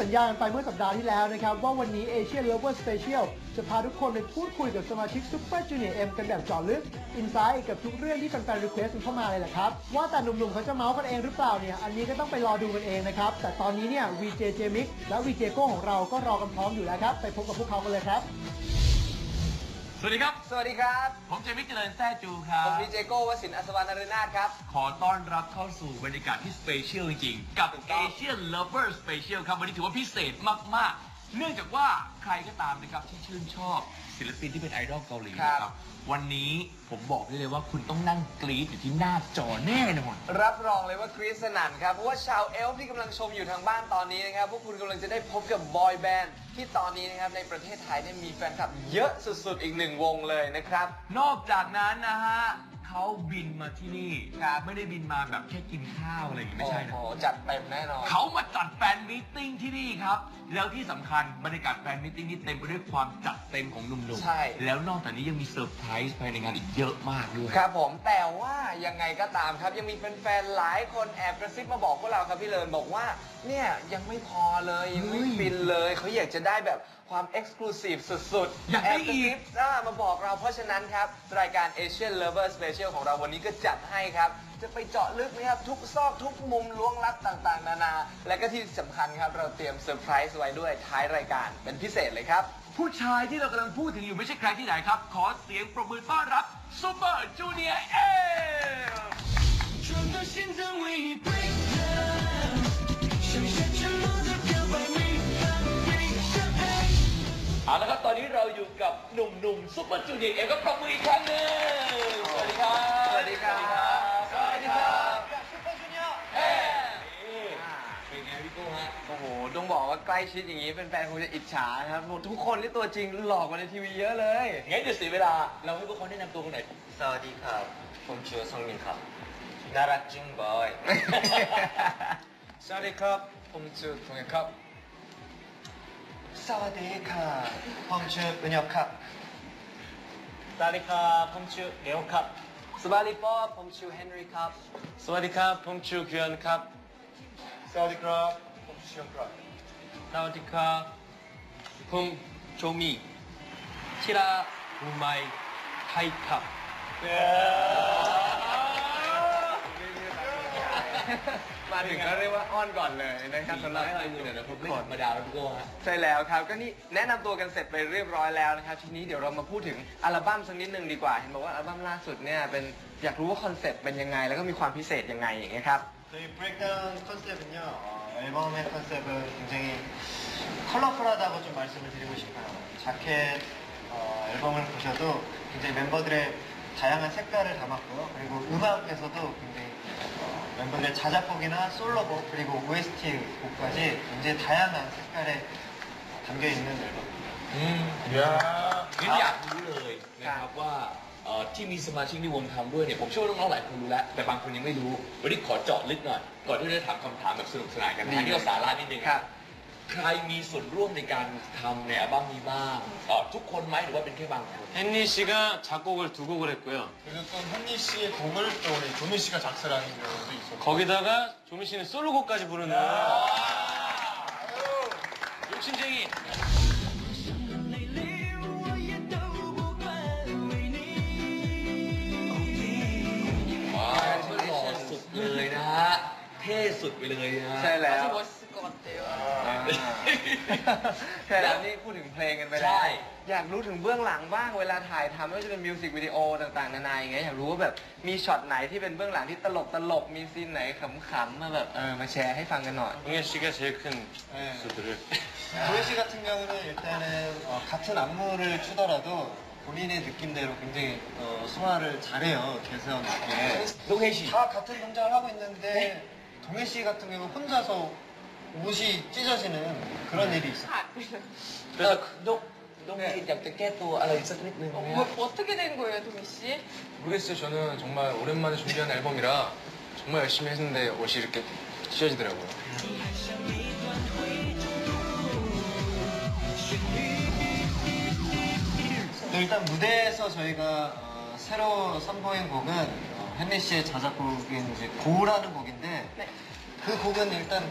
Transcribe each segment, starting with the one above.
สัญญากันไปเมื่อสัปดาห์ที่แล้วนะครับ ว่าวันนี้ Asian Lover Special จะพาทุกคนไปพูดคุยกับสมาชิก Super Junior M กันแบบเจาะลึกอินไซต์กับทุกเรื่องที่แฟนๆรีเควสต์เข้ามาเลยแหละครับ ว่าแต่หนุ่มๆเขาจะเมาส์กันเองหรือเปล่าเนี่ย อันนี้ก็ต้องไปรอดูกันเองนะครับ แต่ตอนนี้เนี่ย VJ j m i x และ VJ โก้ของเราก็รอกันพร้อมอยู่แล้วครับ ไปพบกับพวกเขากันเลยครับ สวัสดีครับ สวัสดีครับ ผมเจมิกเจริญแท้จูครัผบมดีเจโก้วสินทร์อัศวรรณรนาถครับ ขอต้อนรับเข้าสู่บรรยากาศที่สเปเชียลจริงๆ กับถูกต้อง Asian Lover Special ครับ วันนี้ถือว่าพิเศษมากๆ เนื่องจากว่าใครก็ตามนะครับที่ชื่นชอบศิลปินที่เป็นไอดอลเกาหลีนะครับ วันนี้ผมบอกได้เลยว่าคุณต้องนั่งกรี๊ดอยู่ที่หน้าจอแน่นอน รับรองเลยว่ากรีซสนั่นครับ เพราะว่าชาวเอลฟ์ที่กำลังชมอยู่ทางบ้านตอนนี้นะครับ พวกคุณกำลังจะได้พบกับบอยแบนด์ที่ตอนนี้นะครับในประเทศไทยเนี่ยมีแฟนคลับเยอะสุดๆ อีกหนึ่งวงเลยนะครับ นอกจากนั้นนะฮะ เขาบินมาที่นี่ครับไม่ได้บินมาแบบแค่กินข้าวอะไรอย่างงี้ไม่ใช่นะ โอ้โหจัดเต็มแน่นอน เขามาจัดแฟนมิทติ้งที่นี่ครับ แล้วที่สำคัญบรรยากาศแฟนมิทติ้งนี่เต็มไปด้วยความจัดเต็มของหนุ่มใช่ๆแล้วนอกจากนี้ยังมีเซอร์ไพรส์ภายในงานอีกเยอะมากด้วย ครับผมแต่ว่ายังไงก็ตามครับ ยังมีแฟนๆหลายคนแอบกระซิบมาบอกพวกเราครับพี่เลินบอกว่า เนี่ยยังไม่พอเลยยังไม่เฮ้ย ฟินเลยเขาอยากจะได้แบบ ความเอกซ์คลูซีฟสุดๆอยากได้อีกมาบอกเราเพราะฉะนั้นครับ รายการ Asian Lover Special ของเราวันนี้ก็จัดให้ครับ จะไปเจาะลึกนะครับ ทุกซอกทุกมุมล้วงลับต่างๆ นานา และก็ที่สำคัญครับ เราเตรียมเซอร์ไพรส์ไว้ด้วยท้ายรายการเป็นพิเศษเลยครับ ผู้ชายที่เรากำลังพูดถึงอยู่ไม่ใช่ใครที่ไหนครับ ขอเสียงปรบมือต้อนรับซูเปอร์จูเนียร์เอ From the sins A เอาละครับตอนนี้เราอยู่กับหนุ่มๆซูเปอร์จูเนียร์เอลก็ปรบมืออีกครั้งหนึงสวัสดีครับ สวัสดีครับ สวัสดีครับซูเปอร์จูเนียร์เอ้นี่เป็นไงพี่โก้ฮะ โอ้โห ต้องบอกว่าใกล้ชิดอย่างนี้เป็นแฟนๆคงจะอิจฉานะครับทุกคนที่ตัวจริงหลอกกว่าในทีวีเยอะเลย งั้นจะเสียเวลา เราให้พวกเขาแนะนำตัวกันหน่อย สวัสดีครับ ผมชื่อซองมินครับ น่ารักจึงบอย สวัสดีครับ ผมชื่อทงเอกครับ สวัสดีครับผมชื่ออุญยครับสวัสดีครับผมชื่อเอลครับสวัสดีป๊อผมชื่อเฮนรี่ครับสวัสดีครับผ มาถึงก็เรียกว่าอ้อนก่อนเลยนะครับสำหรับเดี๋ยวผมไม่ดาแล้วพี่โก้ฮใช่แล้วครับก็นี่แนะนำตัวกันเสร็จไปเรียบร้อยแล้วนะครับทีนี้เดี๋ยวเรามาพูดถึงอัลบั้มสักนิดนึงดีกว่า เห็นบอกว่าอัลบั้มล่าสุดเนี่ยเป็นอยากรู้ว่าคอนเซ็ปต์เป็นยังไง แล้วก็มีความพิเศษยังไงอย่างเงี้ยครับ 저희 브레이크다운 컨셉은요 어, 앨범의 컨셉은 굉장히 컬러풀하다고 좀 말씀을 드리고 싶어요 자켓 어, 앨범을 보셔도 굉장히 멤버들의 다양한 색깔을 담았고요 그리고 음악에서도 굉장히 멤버들의 자작곡이나 솔로곡 그리고 OST 곡까지 굉장히 다양한 색깔에 담겨 있는 앨범입니다. อืมงั้นอยากรู้เลยนะครับว่าเอ่อที่มีสมาชิกในวงทำด้วยเนี่ยผมเชื่อว่าน้องๆหลายคนรู้แล้ว แต่บางคนยังไม่รู้ วันนี้ขอเจาะลึกหน่อย ก่อนที่จะถามคำถามแบบสนุกสนานกัน ดี นะที่เราสาระนิดนึง ครับ ใครมีส่วนร่วมในการทำในอัลบั้มนี้บ้างเอ่อทุกคนไหมหรือว่าเป็นแค่บางคน 헨리 씨가 작곡을 두 곡을 했고요. 그리고 또 현미 씨의 곡을 또 우리 조민 씨가 작사를 하는 경우도 있었고 거기다가 조민 씨는 솔로곡까지 부르는 욕심쟁이. ว้าวหล่อสุดเลยนะฮะ เท่สุดไปเลยนะฮะ ใช่แล้ว 멋있을 것 같아요. ใช่แล้วนี่พูดถึงเพลงกันไปแล้ว ใช่ อยากรู้ถึงเบื้องหลังบ้างเวลาถ่ายทำไม่ว่าจะเป็นมิวสิกวิดีโอต่างๆนานาอย่างเงี้ยอยากรู้ว่าแบบมีช็อตไหนที่เป็นเบื้องหลังที่ตลกตลกๆมีซีนไหนขำๆมาแบบเออมาแชร์ให้ฟังกันหน่อย 동현 씨가 제일 큰 네. 수들을 조미 씨 같은 경우는 일단은 어, 같은 안무를 추더라도 본인의 느낌대로 굉장히 어, 소화를 잘해요 개성있게 ลูกเฮชิ 다 같은 동작을 하고 있는데 동해 씨 같은 경우 혼자서 옷이 찢어지는 그런 네. 일이 있어요. 아, 그래서 그- 녹, 녹이 약게 깨또 하나 있었거든요. 어, 뭐, 어떻게 된 거예요, 동희 씨? 모르겠어요. 저는 정말 오랜만에 준비한 앨범이라 정말 열심히 했는데 옷이 이렇게 찢어지더라고요. 네, 일단 무대에서 저희가 어, 새로 선보인 곡은 어, 헨리 씨의 자작곡인 이제 고라는 곡인데 네. 그 곡은 일단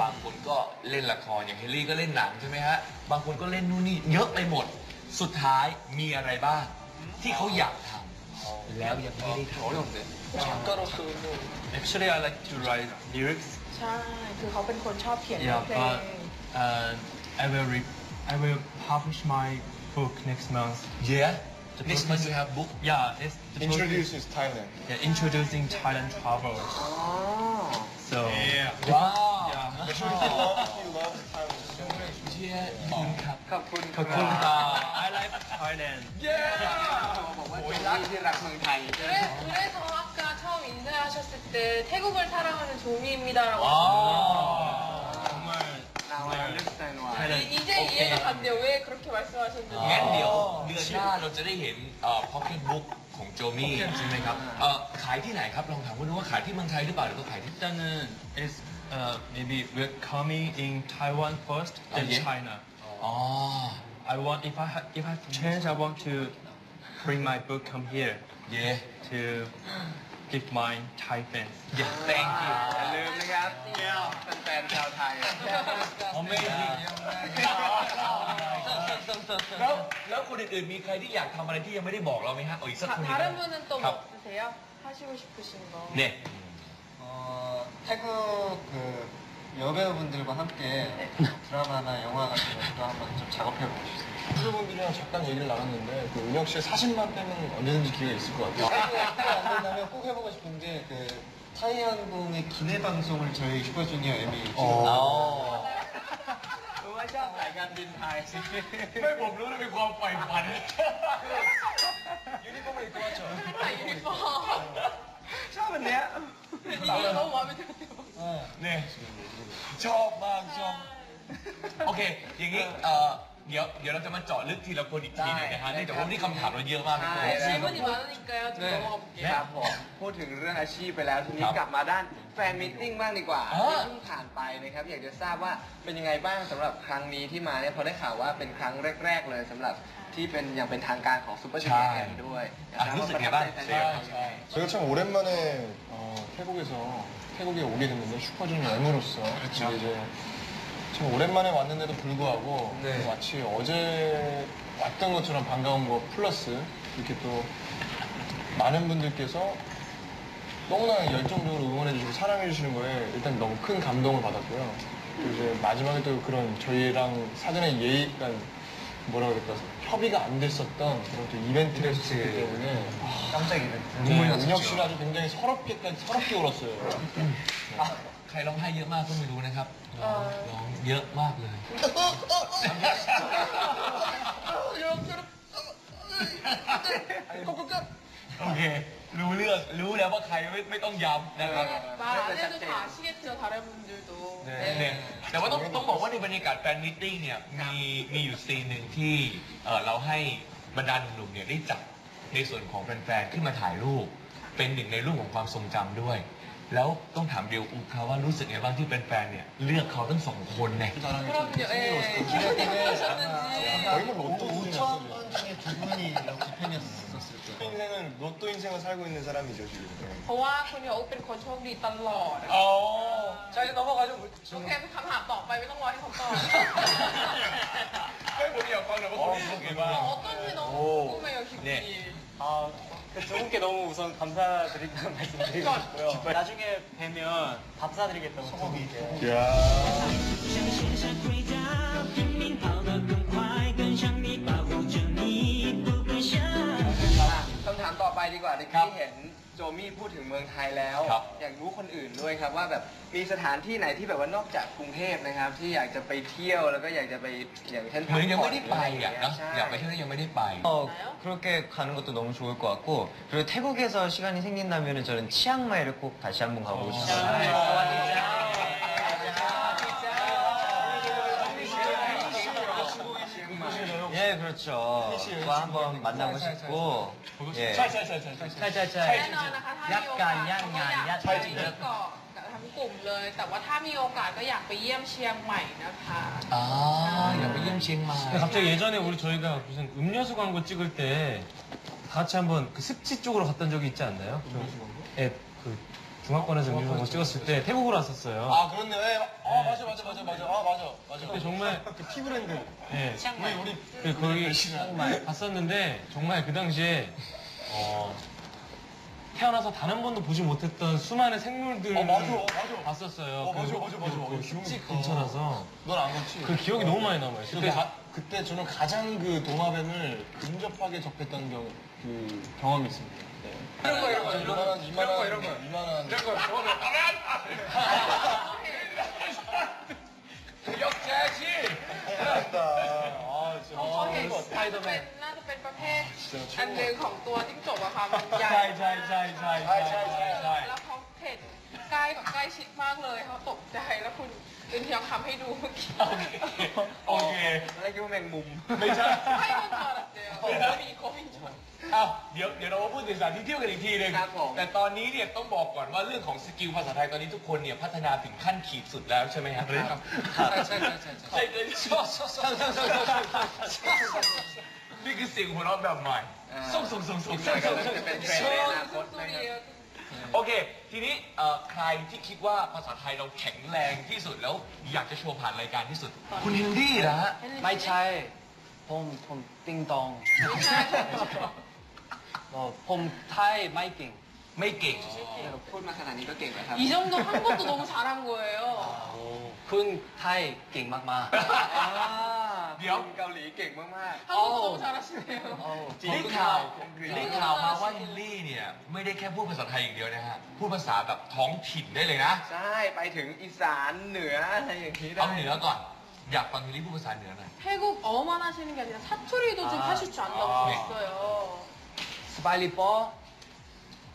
บางคนก็เล่นละครอย่างเฮลลี่ก็เล่นหนังใช่ไหมฮะ บางคนก็เล่นนู่นนี่เยอะไปหมด สุดท้ายมีอะไรบ้าง ที่เขาอยากทำแล้วยังไม่ได้ทำ 어려운데. Actually, I like to write lyrics. ใช่ คือเขาเป็นคนชอบเขียนเนื้อ Yeah, เพลง but uh, I will re- I will publish my book next month. Yeah The next book month is- you have book Yeah, it's the book is- Introduces Thailand. yeah, introducing Thailand travel. อ๋อ So ว้าว yeah. He loves Thailand. เชียร์คุณครับ ขอบคุณ Kakunda, I like Thailand. บอกว่าโจมี่ที่รักเมืองไทย 그래, 그래서 아까 처음 인사하셨을 때 태국을 사랑하는 조미입니다라고 아. 정말 Now I understand why Thailand. 이제 이해가 갔네요. 왜 그렇게 말씀하셨는지. งั้นเดี๋ยวเดือนหน้าเราจะได้เห็นพ็อกเก็ตบุ๊กของโจมี่ใช่ไหมครับเอ่อขายที่ไหนครับ ลองถามคุณดูว่าขายที่เมืองไทยหรือเปล่าหรือว่าขายที่ 일단은 is uh, maybe we're coming in Taiwan first, then Oh, yeah. China. อ๋อ I want if I ha- if I have chance, I want to bring my book come here เย่ to give my Thai fans. เย่ thank you อย่าลืมนะครับแฟนๆชาวไทย amazing แล้วแล้วคนอื่นๆมีใครที่อยากทำอะไรที่ยังไม่ได้บอกเราไหมฮะเอาอีกสัก 다, คนหนึง 다른 분은 또 뭐 갑. 없으세요? 하시고 싶으신 거. เนี่ย 어, 태국 그 여배우분들과 함께 드라마나 영화 같은 것도 한번 좀 작업해보고 싶습니다. 친구분들이랑 잠깐 얘기를 나눴는데 그 은혁 씨의 사진만 빼면 언제든지 기회가 있을 것 같아요. 안 된다면 꼭 해보고 싶은 게 그 타이안궁의 기내 방송을 저희 슈퍼주니어 M이 찍어. รู้ว่าชอบสายการบินไทย ไม่ผมรู้เลยเป็นความใฝ่ฝัน 아, 유니폼. ชอบอันเนี้ย 이거 너무 마음에 들었어요. เนี่ย ชอบมากชอบโอเคอย่างนี้เอ่อ เดี๋ยวเดี๋ยวเราจะมาเจาะลึกทีละคนอีกทีหนึงนะฮะเนื่องจากว่าวันนี้คำถามเราเยอะมากพี่โก้ ใช่ 질문이 많으니까요. 좀 네. 넘어가 볼게요. ครับผมพูดถึงเรื่องอาชีพไปแล้วทีนี้ ครับ กลับมาด้านแฟนมิทติ้งบ้างดีกว่า อ่า ที่เพิ่งผ่านไปนะครับอยากจะทราบว่าเป็นยังไงบ้างสำหรับครั้งนี้ที่มาเนี่ยพอได้ข่าวว่าเป็นครั้งแรก ๆ เลยสำหรับที่เป็นอย่างเป็นทางการของซูเปอร์จูเนียร์แอมด้วย อ่ะรู้สึกไงบ้าง ใช่ 저희가 참 오랜만에 어, 태국에서 태국에 오게 됐는데 슈퍼주니어 M으로서 이제 참 오랜만에 왔는데도 불구하고 네. 마치 어제 왔던 것처럼 반가운 거 플러스 이렇게 또 많은 분들께서 너무나 열정적으로 응원해 주시고 사랑해 주시는 거에 일단 너무 큰 감동을 받았고요. 그리고 이제 마지막에 또 그런 저희랑 사전에 예의, 그러니까 뭐라 그럴까 협의가 안 됐었던 그런 또 이벤트를 했었기 때문에 깜짝 이벤트. 정말 은혁 씨는 아주 굉장히 서럽게까지 서럽게 울었어요. ใค รร้องไห้เยอะมากก็ไม่รู้นะครับร้องร้องเยอะมากเลย โอเค รู้เรื่อง รู้แล้วว่าใครไม่ไม่ต้องย้ำนะครับ 말 안 해도 다 아시겠죠, 다른 분들도. เนี่ยแต่ว่าต้องต้องบอกว่าในบรรยากาศแฟนมิทติ้งเนี่ยมีมีอยู่ซีนหนึ่งที่เอ่อเราให้บรรดาหนุ่มๆเนี่ยได้จับในส่วนของแฟนๆขึ้นมาถ่ายรูป เป็นหนึ่งในรูปของความทรงจำด้วย แล้วต้องถามเดียวอุเขาว่ารู้สึกไงบ้างที่เป็นแฟนๆเนี่ยเลือกเขาทั้งสองคนเนี่ย 그럼요, 예. 기분이 어떠셨는지. 거의 뭐 로또 5천 운이었어요. 원 중에 두 분이 이렇게 팬이었을 때. 인생은 로또 인생을 살고 있는 사람이죠 지금. เพราะว่าคุณโยเป็นคนโชคดีตลอดอะ อ๋อ ใช่จะต้องบอกเขาจะ โอเคเป็นคำถามต่อไปไม่ต้องรอให้เขาตอบ ไม่ผมอยากฟังหน่อยว่าเขารู้สึกไงบ้าง 어떤지 너무 궁금해요, 기분이. 네. 아, 두 분께 너무 우선 감사드린다는 말씀드리고 싶고요. 나중에 뵈면 밥 사드리겠다고 소고기. 야. ดีกว่าในที่เห็นโจมี่พูดถึงเมืองไทยแล้ว ครับ อยากรู้คนอื่นด้วยครับว่าแบบมีสถานที่ไหนที่แบบว่านอกจากกรุงเทพนะครับ ที่อยากจะไปเที่ยวแล้วก็อยากจะไปอย่างเช่น เหมือนยังไม่ได้ไปอ่ะ พั เนาะ ผ่ อยากไปเที่ยวแล้วยังไม่ได้ไป 어, 그렇게 가는 것도 너무 좋을 것 같고 그리고 태국에서 시간이 생긴다면 저는 치앙마이를 꼭 다시 한번 가보고 싶어요. 그렇죠. 또 한번 만나고 싶고. 예. ใช่ใช่ใช่ใช่ใช่ ใช่ใช่ใช่ แน่นอนนะคะ ถ้ามีโอกาสเขาก็อยากไปที่เกาะกับทั้งกลุ่มเลย แต่ว่าถ้ามีโอกาสก็อยากไปเยี่ยมเชียงใหม่นะคะ อ๋ออย่าไปเยี่ยมเชียงใหม่ 근데 갑자기 예전에 우리 저희가 무슨 음료수 광고 찍을 때 다 같이 한번 그 습지 쪽으로 갔던 적이 있지 않나요? 예, 그 중화권에서 광고 찍었을 때 태국으로 왔었어요. 아 그렇네. 예. 아 맞아 맞아 맞아 맞아. 아 맞아 맞아. 근데 정말 그 피브랜드. 예, 우리 우리 그 거기 갔었는데 정말 그 당시에 어, 태어나서 단 한 번도 보지 못했던 수많은 생물들 어, 맞아, 맞아. 봤었어요. 어, 맞아, 그- 맞아, 맞아, 맞아. 그 습지 근처라서 넌안 갔지? 그 기억이 너무 많이 남아요. 그때 그때 가, 그때 저는 가장 그 도마뱀을 근접하게 접했던 경, 그 경험이 있습니다. 네. 이런 거 이런 거 이만한 이만한 이런 거 이런 거 역자시 아 진짜 เขาเห็น 아, เป็นน่าจะเป็นประเภทอันหนึ่งของตัวจิ้งจกอะค่ะมันใหญ่ ใช่ใช่ใช่ใช่ใช่ใช่ใช่ แล้วเขาเห็นใกล้กับใกล้ชิดมากเลยเขาตกใจแล้วคุณ เดินยองทำให้ดูเมื่อกี้โอเค อะไรคิดว่าแมงมุม ไม่ใช่ ให้มันถอดเดียวมีโควิดชนอ้าวเดี๋ยวเดี๋ยวเรามาพูดถึงสถานที่เที่ยวกันอีกทีหนึงครับผม แต่ตอนนี้เนี่ยต้องบอกก่อนว่าเรื่องของสกิลภาษาไทยตอนนี้ทุกคนเนี่ยพัฒนาถึงขั้นขีดสุดแล้วใช่ไหมครับครับใช่ใช่ใช่ใช่ใช่เลยชอบชอบชอบชอบชอบชอบนี่คือเสียงหัวเราะแบบใหม่ส่งส่งส่งส่งส่งส่งจะเป็นเทรนด์ในอนาคตนะครับ โอเค ทีนี้เอ่อใครที่คิดว่าภาษาไทยเราแข็งแรงที่สุดแล้วอยากจะโชว์ผ่านรายการที่สุด คุณเฮนรี่นะฮะ ไม่ใช่ผมผมติงตอง ไม่ใช่ เอ่อผมไทยไม่เก่ง ไม่เก่ง พูดมาขนาดนี้ก็เก่งแล้วครับ 이 정도 한 것도 너무 잘한 거예요. คุณไทยเก่งมาก เดี๋ยว เกาหลีเก่งมาก 한국어 너무 잘하시네요. ๆ ได้ข่าวได้ข่าวมาว่าเฮนรี่เนี่ยไม่ได้แค่พูดภาษาไทยอย่างเดียวนะฮะ พูดภาษาแบบท้องถิ่นได้เลยนะ ๆ ใช่ ไปถึงอีสานเหนืออะไรอย่างนี้ได้ เอาเหนือก่อน อยากฟังเฮนรี่พูดภาษาเหนือหน่อย 태국 어만 하시는 게 아니라 사투리도 지금 아. 하실 줄 안다고 아. 들었어요. สบายลีปอ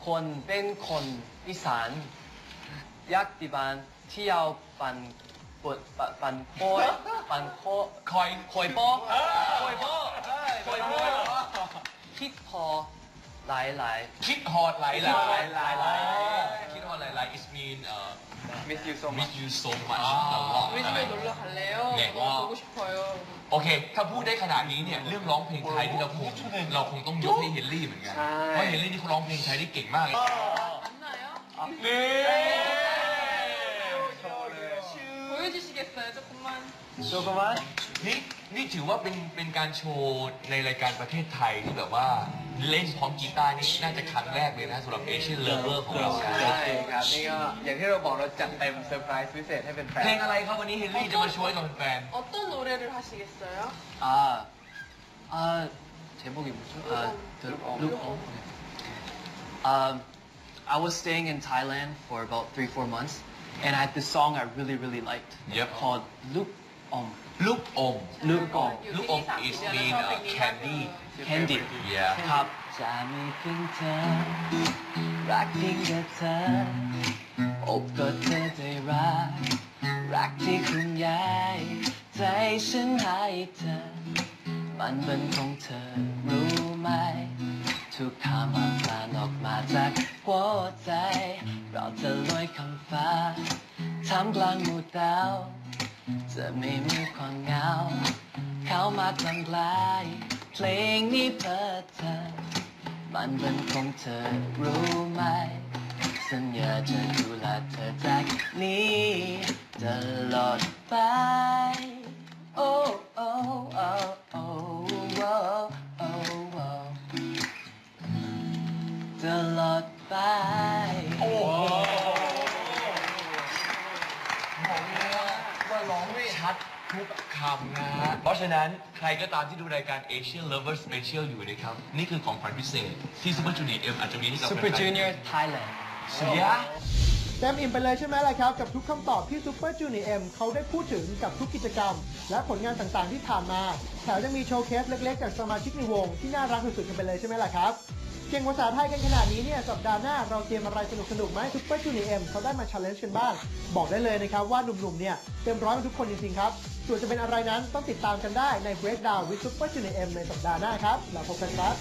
คนเป็นคนอีสานอยากที่บ้านเที่ยวปัน ปวดปะปั่นโค้ปั่นโคคอยคอยโป้คอยโป้คอยโป้คิดพอหลายหลายคิดฮอดหลายหลายหลายหลายคิดฮอดหลายหลาย is mean เอ่ miss you so much miss you so much a lot miss you หลายแล้วเนี่ยก็โอเค ถ้าพูดได้ขนาดนี้เนี่ย เรื่องร้องเพลงไทยที่เราคงเราคงต้องยกให้เฮนรี่เหมือนกัน เพราะเฮนรี่นี่เขาร้องเพลงไทยได้เก่งมากเลยนี่ โชกมัน นี่นี่ถือว่าเป็นเป็นการโชว์ในรายการประเทศไทยที่แบบว่าเล่นพร้อมกีตาร์นี่น่าจะครั้งแรกเลยนะสำหรับเอเชียนเลเวอร์ของเรา ใช่ครับ นี่ก็อย่างที่เราบอกเราจัดเต็มเซอร์ไพรส์พิเศษให้เป็นแฟน เพลงอะไรครับวันนี้เฮนรี่จะมาช่วยกับแฟน 어떤 노래를 하시겠어요? 아, 아, 제목이 뭐죠? 아, the Look On. Um, I was staying in Thailand for about three, four months, and I had this song I really, really liked Yep. called Look On. ลูกอม Look On. ลูกอม is mean uh, candy Candy. yeah ครับ จะมีเพียงเธอ รักเพียงแต่เธอ อบกอดเธอได้รัก รักที่คุณยาย ใจฉันให้เธอ มันเป็นของเธอรู้ไหม ทุกคำมันพลานออกมาจากหัวใจ เราจะลอยคำฟ้าท่ามกลางหมู่ดาว จะไม่มีความเหงา เข้ามากลางกลาย เพลงนี้เพื่อเธอ มันเป็นของเธอรู้ไหม สัญญาจะดูแลเธอจากนี้ตลอดไป โอ้โอ้โอ้โอ้โอ้โอ้ตลอดไป โอ้โหบอกเลยว่าว่าร้องไม่ชัด ทุกคำนะฮะเพราะฉะนั้นใครก็ตามที่ดูรายการ Asian Lover Special อยู่นะครับ นี่คือของขวัญพิเศษ ที่ Super Junior M อาจจะมีให้กับ Super แฟนๆ Junior Thailand เสีย เต็มอิ่มไปเลยใช่ไหมล่ะครับ กับทุกคำตอบที่ Super Junior M เขาได้พูดถึงกับทุกกิจกรรม และผลงานต่างๆที่ผ่านมา แถมยังมีโชว์เคสเล็กๆ จากสมาชิกในวงที่น่ารักสุดๆกันไปเลยใช่ไหมล่ะครับ เก่งภาษาไทยกันขนาดนี้เนี่ยสัปดาห์หน้าเราเตรียมอะไรสนุกสนุกไหมซุปเปอร์จูเนียร์เอ็มเขาได้มาชาเลนจ์กันบ้าง บอกได้เลยนะครับว่าหนุ่มๆเนี่ยเต็มร้อยกันทุกคนจริงๆครับส่วนจะเป็นอะไรนั้นต้องติดตามกันได้ใน Breakdown with Super Junior M ในสัปดาห์หน้าครับเราพบกันครับ